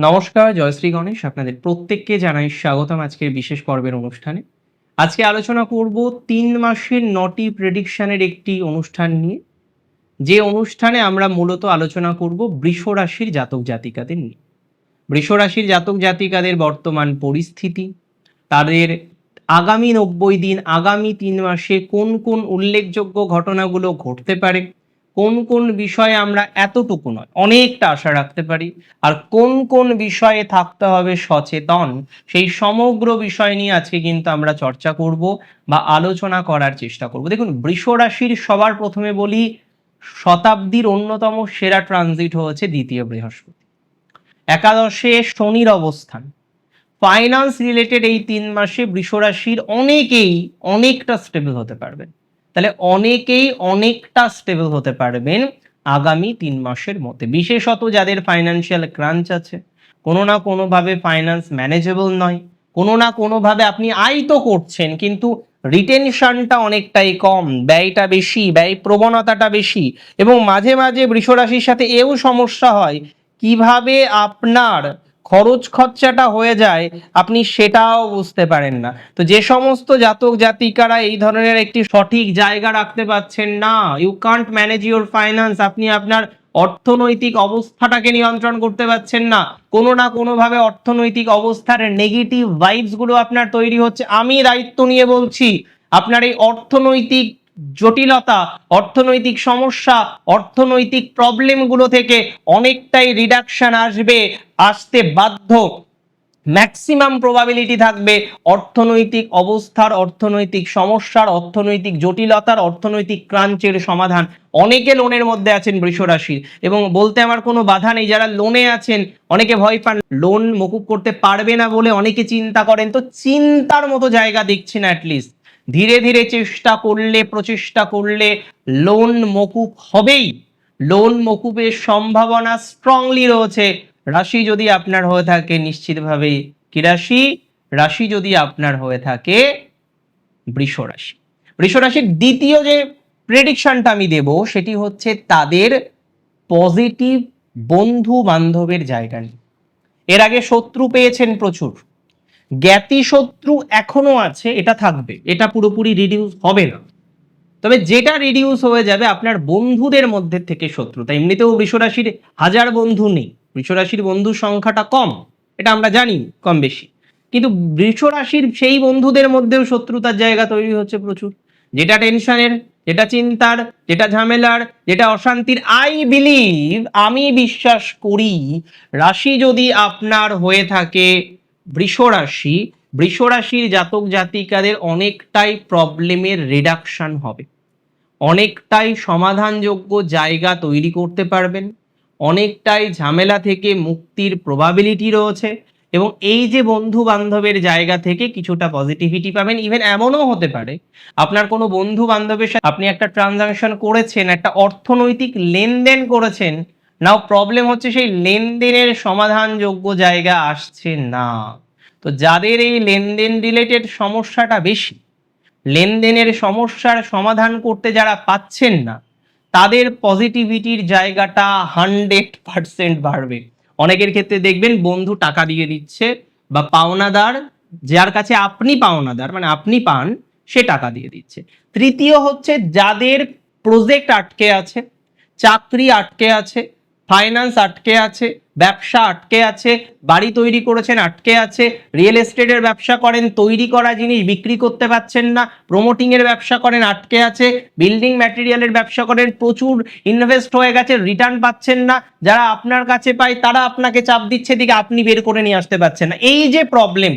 নমস্কার, জয়শ্রী গণেশ, আপনাদের প্রত্যেককে জানাই স্বাগতম আজকের বিশেষ পর্বের অনুষ্ঠানে। আজকে আলোচনা করব তিন মাসের নটি প্রেডিকশনের একটি অনুষ্ঠান নিয়ে। যে অনুষ্ঠানে আমরা মূলত আলোচনা করব বৃষ রাশির জাতক জাতিকাদের নিয়ে। বৃষ রাশির জাতক জাতিকাদের বর্তমান পরিস্থিতি, তাদের আগামী নব্বই দিন, আগামী তিন মাসে কোন কোন উল্লেখযোগ্য ঘটনাগুলো ঘটতে পারে কোন কোন বিষয়ে আমরা এতটুকু নয়, অনেকটা আশা রাখতে পারি। আর কোন কোন বিষয়ে থাকতে হবে সচেতন, সেই সমগ্র বিষয় নিয়ে আজকে কিন্তু আমরা চর্চা করব বা আলোচনা করার চেষ্টা করব। দেখুন, বৃষ রাশির সবার প্রথমে বলি, শতাব্দীর অন্যতম সেরা ট্রানজিট হয়েছে দ্বিতীয় বৃহস্পতি। একাদশে শনির অবস্থান। ফাইন্যান্স রিলেটেড এই তিন মাসে বৃষ রাশির অনেকেই অনেকটা স্টেবল হতে পারবেন। তাহলে অনেকেই অনেকটা স্টেবল হতে পারবেন আগামী তিন মাসের মধ্যে, বিশেষত যাদের ফাইন্যান্সিয়াল ক্রাঞ্চ আছে। কোনো না কোনোভাবে ফাইন্যান্স ম্যানেজেবল নয়। কোনো না কোনোভাবে আপনি আয় তো করছেন, কিন্তু রিটেনশনটা অনেকটাই কম, ব্যয়টা বেশি, ব্যয় প্রবণতাটা বেশি এবং মাঝে মাঝে বৃষরাশির সাথে এও সমস্যা হয়। কীভাবে আপনার খরচ খরচাটা হয়ে যায়, আপনি সেটাও বুঝতে পারেন না। তো যে সমস্ত জাতক জাতিকারা এই ধরনের একটি সঠিক জায়গা রাখতে পারছেন না you can't manage your finance আপনি আপনার অর্থনৈতিক অবস্থাটাকে নিয়ন্ত্রণ করতে পারছেন না। কোনো না কোনোভাবে অর্থনৈতিক অবস্থার নেগেটিভ ভাইবসগুলো আপনার তৈরি হচ্ছে। আমি দায়িত্ব নিয়ে বলছি, আপনার এই অর্থনৈতিক জটিলতা, অর্থনৈতিক সমস্যা, অর্থনৈতিক প্রবলেমগুলো থেকে অনেকটাই রিডাকশন আসবে, আসতে বাধ্য। ম্যাক্সিমাম প্রবাবিলিটি থাকবে অর্থনৈতিক অবস্থার, অর্থনৈতিক সমস্যার, অর্থনৈতিক জটিলতার, অর্থনৈতিক ক্রাঞ্চের সমাধান। অনেকে লোনের মধ্যে আছেন বৃষ রাশির এবং বলতে আমার কোনো বাধা নেই, যারা লোনে আছেন, অনেকে ভয় পান, লোন মকুব করতে পারবে না বলে অনেকে চিন্তা করেন। তো চিন্তার মতো জায়গা দেখছি না অ্যাটলিস্ট ধীরে ধীরে চেষ্টা করলে, প্রচেষ্টা করলে লোন মকুব হবেই। লোন মকুবের সম্ভাবনা স্ট্রংলি রয়েছে। রাশি যদি আপনার হয়ে থাকে, নিশ্চিতভাবেই কি রাশি? রাশি যদি আপনার হয়ে থাকে, বৃষ রাশি। বৃষ রাশির দ্বিতীয় যে প্রেডিকশনটা আমি দেব, সেটি হচ্ছে তাদের পজিটিভ বন্ধু বান্ধবের জায়গা নিয়ে। এর আগে শত্রু পেয়েছেন প্রচুর। জ্ঞাতি শত্রু এখনও আছে, এটা থাকবে। এটা পুরোপুরি রিডিউস হবে না। তবে যেটা রিডিউস হয়ে যাবে আপনার বন্ধুদের মধ্যে থেকে শত্রুতা। এমনিতেও বৃষরাশির হাজার বন্ধু নেই। বৃষরাশির বন্ধুর সংখ্যাটা কম, এটা আমরা জানি কম বেশি। কিন্তু বৃষরাশির সেই বন্ধুদের মধ্যেও শত্রুতার জায়গা তৈরি হচ্ছে প্রচুর। যেটা টেনশনের, যেটা চিন্তার, যেটা ঝামেলার, যেটা অশান্তির আই বিলিভ আমি বিশ্বাস করি, রাশি যদি আপনার হয়ে থাকে বৃষ রাশি বৃষ রাশির জাতক জাতিকাদের অনেকটাই প্রবলেমের রিডাকশন হবে। অনেকটাই সমাধানযোগ্য জায়গা তৈরি করতে পারবেন। অনেকটাই ঝামেলা থেকে মুক্তির প্রবাবিলিটি রয়েছে এবং এই যে বন্ধু বান্ধবের জায়গা থেকে কিছুটা পজিটিভিটি পাবেন। ইভেন এমনও হতে পারে, আপনার কোনো বন্ধু বান্ধবের সাথে আপনি একটা ট্রানজাকশন করেছেন, একটা অর্থনৈতিক লেনদেন করেছেন নাও প্রবলেম হচ্ছে সেই লেনদেনের সমাধানযোগ্য জায়গা আসছে না। তো যাদের এই লেনদেন রিলেটেড সমস্যাটা বেশি, লেনদেনের সমস্যার সমাধান করতে যারা পাচ্ছেন না, তাদের পজিটিভিটির জায়গাটা হান্ড্রেড পার্সেন্ট বাড়বে। অনেকের ক্ষেত্রে দেখবেন বন্ধু টাকা দিয়ে দিচ্ছে বা পাওনাদার, যার কাছে আপনি পাওনাদার মানে আপনি পান, সে টাকা দিয়ে দিচ্ছে। তৃতীয় হচ্ছে যাদের প্রজেক্ট আটকে আছে, চাকরি আটকে আছে ফাইন্যান্স আটকে আছে, ব্যবসা আটকে আছে, বাড়ি তৈরি করেছেন আটকে আছে, রিয়েল এস্টেটের ব্যবসা করেন, তৈরি করা জিনিস বিক্রি করতে পারছেন না প্রমোটিং এর ব্যবসা করেন আটকে আছে বিল্ডিং ম্যাটেরিয়ালের ব্যবসা করেন, প্রচুর ইনভেস্ট হয়ে গেছে রিটার্ন পাচ্ছেন না, যারা আপনার কাছে পায় তারা আপনাকে চাপ দিচ্ছে দিকে আপনি বের করে নিয়ে আসতে পারছেন না। এই যে প্রবলেম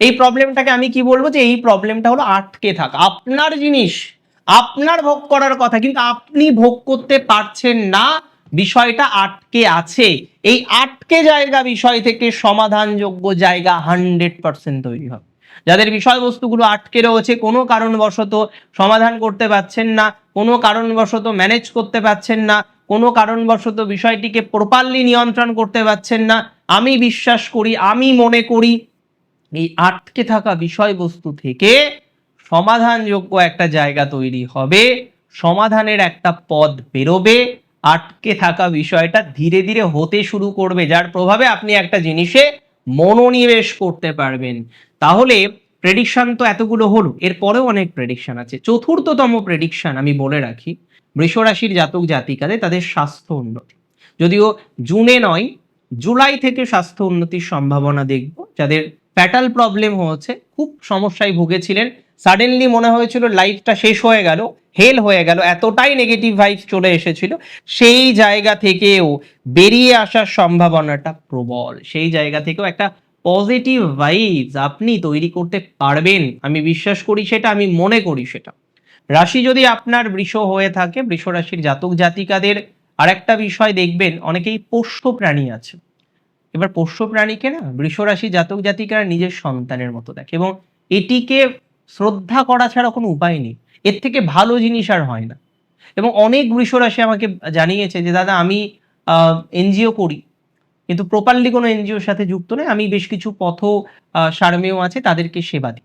এই প্রবলেমটাকে আমি কি বলব যে এই প্রবলেমটা হলো আটকে থাকা। আপনার জিনিস, আপনার ভোগ করার কথা, কিন্তু আপনি ভোগ করতে পারছেন না বিষয়টা আটকে আছে। এই আটকে জায়গা বিষয় থেকে সমাধানযোগ্য জায়গা হান্ড্রেড পার্সেন্ট তৈরি হবে। যাদের বিষয়বস্তুগুলো আটকে রয়েছে, কোনো কারণবশত সমাধান করতে পারছেন না, কোনো কারণবশত ম্যানেজ করতে পারছেন না, কোনো কারণবশত বিষয়টিকে প্রপারলি নিয়ন্ত্রণ করতে পারছেন না, আমি বিশ্বাস করি, আমি মনে করি, এই আটকে থাকা বিষয়বস্তু থেকে সমাধানযোগ্য একটা জায়গা তৈরি হবে, সমাধানের একটা পথ বেরোবে আটকে থাকা বিষয়টা ধীরে ধীরে হতে শুরু করবে, যার প্রভাবে আপনি একটা জিনিসে মনোনিবেশ করতে পারবেন। তাহলে প্রেডিকশন তো এতগুলো হলো এরপরেও অনেক প্রেডিকশন আছে। চতুর্থতম প্রেডিকশন আমি বলে রাখি বৃষ রাশির জাতক জাতিকাদের তাদের স্বাস্থ্য উন্নতি। যদিও জুনে নয়, জুলাই থেকে স্বাস্থ্য উন্নতির সম্ভাবনা দেখব। যাদের ফ্যাটাল প্রবলেম হয়েছে, খুব সমস্যায় ভুগেছিলেন সাডেনলি মনে হয়েছিল লাইফটা শেষ হয়ে গেল হেল হয়ে গেল, এতটাই নেগেটিভ ভাইবস চলে এসেছিল। সেই জায়গা থেকেও বেরিয়ে আসার সম্ভাবনাটা প্রবল। সেই জায়গা থেকেও একটা পজিটিভ ভাইবস আপনি তৈরি করতে পারবেন। আমি বিশ্বাস করি সেটা, আমি মনে করি সেটা। রাশি যদি আপনার বৃষ হয়ে থাকে, বৃষ রাশির জাতক জাতিকাদের আরেকটা বিষয় দেখবেন, অনেকেই পোষ্য প্রাণী আছে। এবার পোষ্য প্রাণীকে না, বৃষ রাশি জাতক জাতিকারা নিজের সন্তানের মতো দেখে এবং এটিকে শ্রদ্ধা করা ছাড়া কোনো উপায় নেই। এর থেকে ভালো জিনিস আর হয় না। এবং অনেক বৃষ রাশি আমাকে জানিয়েছে যে, দাদা, আমি এনজিও করি। কিন্তু প্রপারলি কোনো এনজিওর সাথে যুক্ত নয়। আমি বেশ কিছু পথ সারমেয় আছে, তাদেরকে সেবা দিই।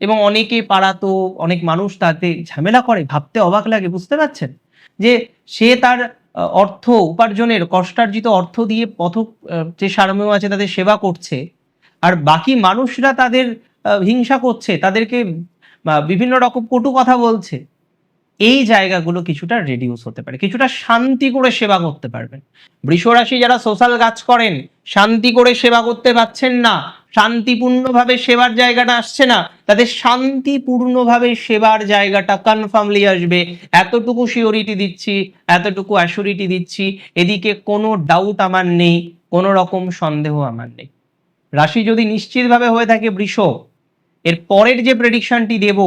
এবং অনেকে পাড়াতো অনেক মানুষ তাতে ঝামেলা করে, ভাবতে অবাক লাগে, বুঝতে পারছেন? যে, সে তার অর্থ উপার্জনের, কষ্টার্জিত অর্থ দিয়ে পথ যে সারমেয় আছে, তাদের সেবা করছে। আর বাকি মানুষরা তাদের হিংসা করছে, তাদেরকে বিভিন্ন রকম কটু কথা বলছে, এই জায়গাগুলো কিছুটা রেডিউস হতে পারে, কিছুটা শান্তি করে সেবা করতে পারবেন। বৃষরাশি যারা সোশ্যাল কাজ করেন, শান্তি করে সেবা করতে পারছেন না, শান্তিপূর্ণভাবে সেবার জায়গাটা আসছে না, তাদের শান্তিপূর্ণভাবে সেবার জায়গাটা কনফার্মলি আসবে। এতটুকু সিওরিটি দিচ্ছি, এতটুকু অ্যাসিওরিটি দিচ্ছি, এদিকে কোনো ডাউট আমার নেই, কোনো রকম সন্দেহ আমার নেই। রাশি যদি নিশ্চিতভাবে হয়ে থাকে বৃষ এর পরের যে প্রেডিকশনটি দেব,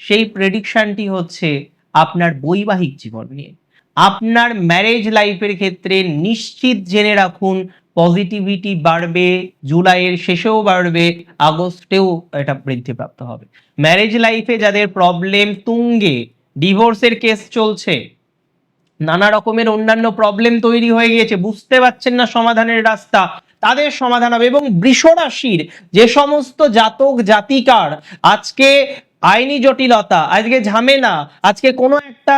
সেই প্রেডিকশনটি হচ্ছে আপনার বৈবাহিক জীবন নিয়ে। আপনার ম্যারেজ লাইফের ক্ষেত্রে নিশ্চিত জেনে রাখুন পজিটিভিটি বাড়বে, জুলাইয়ের শেষেও বাড়বে, আগস্টেও এটা বৃদ্ধিপ্রাপ্ত হবে। ম্যারেজ লাইফে যাদের প্রবলেম তুঙ্গে ডিভোর্সের কেস চলছে, নানা রকমের অন্যান্য প্রবলেম তৈরি হয়ে গিয়েছে, বুঝতে পারছেন না সমাধানের রাস্তা তাদের সমাধান হবে। এবং বৃষ রাশির যে সমস্ত জাতক জাতিকার, আজকে আইনি জটিলতা, আজকে ঝামেলা, আজকে কোনো একটা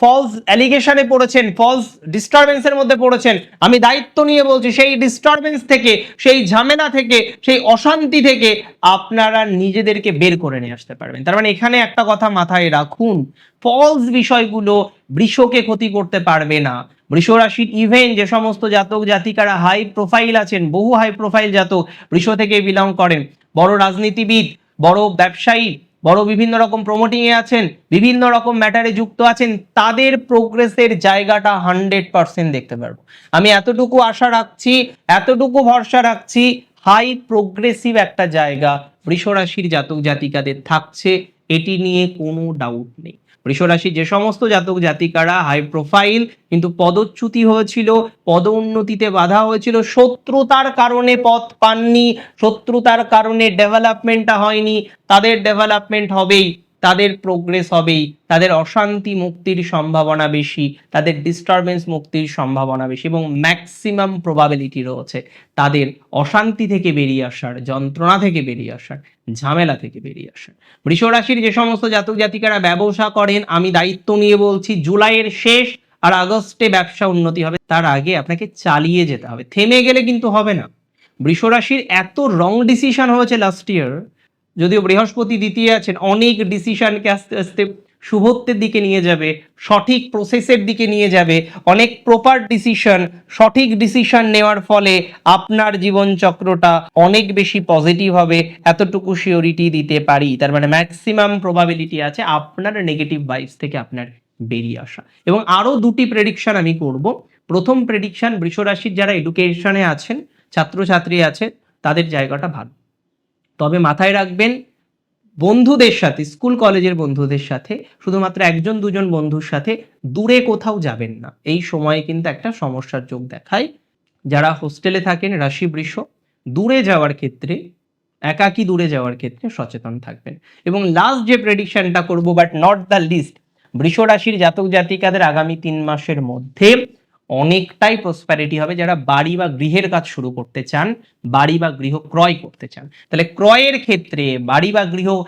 ফলস অ্যালিগেশনে পড়েছেন ফলস ডিস্টারবেন্সের মধ্যে পড়েছেন, আমি দায়িত্ব নিয়ে বলছি, সেই ডিস্টারবেন্স থেকে, সেই ঝামেলা থেকে, সেই অশান্তি থেকে আপনারা নিজেদেরকে বের করে নিয়ে আসতে পারবেন। তার মানে এখানে একটা কথা মাথায় রাখুন ফলস বিষয়গুলো বৃষকে ক্ষতি করতে পারবে না। বৃষ রাশির ইভেন যে সমস্ত জাতক জাতিকারা হাই প্রোফাইল আছেন, বহু হাই প্রোফাইল জাতক বৃষ থেকে বিলং করেন। বড় রাজনীতিবিদ, বড় ব্যবসায়ী, বড় বিভিন্ন রকম প্রমোটিং এ আছেন, বিভিন্ন রকম ম্যাটারে যুক্ত আছেন, তাদের প্রোগ্রেসের জায়গাটা হান্ড্রেড পার্সেন্ট দেখতে পারব। আমি এতটুকু আশা রাখছি, এতটুকু ভরসা রাখছি হাই প্রোগ্রেসিভ একটা জায়গা বৃষরাশির জাতক জাতিকাদের থাকছে, এটি নিয়ে কোনো ডাউট নেই। বৃষরাশি, যে সমস্ত জাতক জাতিকারা হাই প্রোফাইল কিন্তু পদচ্যুতি হয়েছিল, পদ উন্নতিতে বাধা হয়েছিল, শত্রুতার কারণে পথ পাননি, শত্রুতার কারণে ডেভেলপমেন্টটা হয়নি, তাদের ডেভেলপমেন্ট হবেই। তাদের প্রোগ্রেস হবেই, তাদের অশান্তি মুক্তির সম্ভাবনা বেশি, তাদের ডিস্টারবেন্স মুক্তির সম্ভাবনা বেশি এবং ম্যাক্সিমাম প্রবাবিলিটি রয়েছে, তাদের অশান্তি থেকে বেরিয়ে আসার, যন্ত্রণা থেকে বেরিয়ে আসার, ঝামেলা থেকে বেরিয়ে আসার। বৃষ রাশির যে সমস্ত জাতক জাতিকারা ব্যবসা করেন, আমি দায়িত্ব নিয়ে বলছি, জুলাইয়ের শেষ আর আগস্টে ব্যবসা উন্নতি হবে, তার আগে আপনাকে চালিয়ে যেতে হবে, থেমে গেলে কিন্তু হবে না। বৃষ রাশির এত রং ডিসিশন হয়েছে লাস্ট ইয়ার যদিও বৃহস্পতি দ্বিতীয় আছেন, অনেক ডিসিশনকে আস্তে আস্তে শুভত্বের দিকে নিয়ে যাবে, সঠিক প্রসেসের দিকে নিয়ে যাবে, অনেক প্রপার ডিসিশন সঠিক ডিসিশন নেওয়ার ফলে আপনার জীবন চক্রটা অনেক বেশি পজিটিভ হবে, এতটুকু শিওরিটি দিতে পারি। তার মানে ম্যাক্সিমাম প্রবাবিলিটি আছে আপনার নেগেটিভ ভাইবস থেকে আপনার বেরিয়ে আসা। এবং আরও দুটি প্রেডিকশন আমি করব। প্রথম প্রেডিকশন বৃষরাশির যারা এডুকেশনে আছেন, ছাত্রছাত্রী আছে, তাদের জায়গাটা ভালো। তবে মাথায় রাখবেন, বন্ধুদের সাথে, স্কুল কলেজের বন্ধুদের সাথে, শুধুমাত্র একজন, দুজন বন্ধুর সাথে দূরে কোথাও যাবেন না। এই সময়ে কিন্তু একটা সমস্যার যোগ দেখায়। যারা হোস্টেলে থাকেন, রাশি বৃষ, দূরে যাওয়ার ক্ষেত্রে, একাকি দূরে যাওয়ার ক্ষেত্রে সচেতন থাকবেন। এবং লাস্ট যে প্রেডিকশনটা করব বাট নট দ্য লিস্ট বৃষ রাশির জাতক জাতিকাদের আগামী তিন মাসের মধ্যে অনেকটাই প্রসপ্যারিটি হবে যারা বাড়ি বা গৃহের কাজ শুরু করতে চান, বাড়ি বা গৃহ ক্রয় করতে চান। তাহলে ক্রয়ের ক্ষেত্রে, বাড়ি বা গৃহ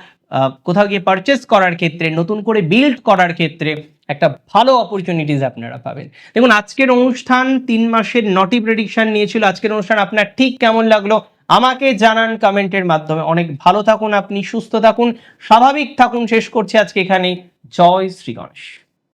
কোথাও গিয়ে পারচেস করার ক্ষেত্রে, নতুন করে বিল্ড করার ক্ষেত্রে একটা ভালো অপরচুনিটিস আপনারা পাবেন। দেখুন, আজকের অনুষ্ঠান তিন মাসের নটি প্রেডিকশন নিয়েছিল। আজকের অনুষ্ঠান আপনার ঠিক কেমন লাগল? আমাকে জানান কমেন্টের মাধ্যমে। অনেক ভালো থাকুন আপনি, সুস্থ থাকুন, স্বাভাবিক থাকুন। শেষ করছি আজকে এখানেই। জয় শ্রী গণেশ।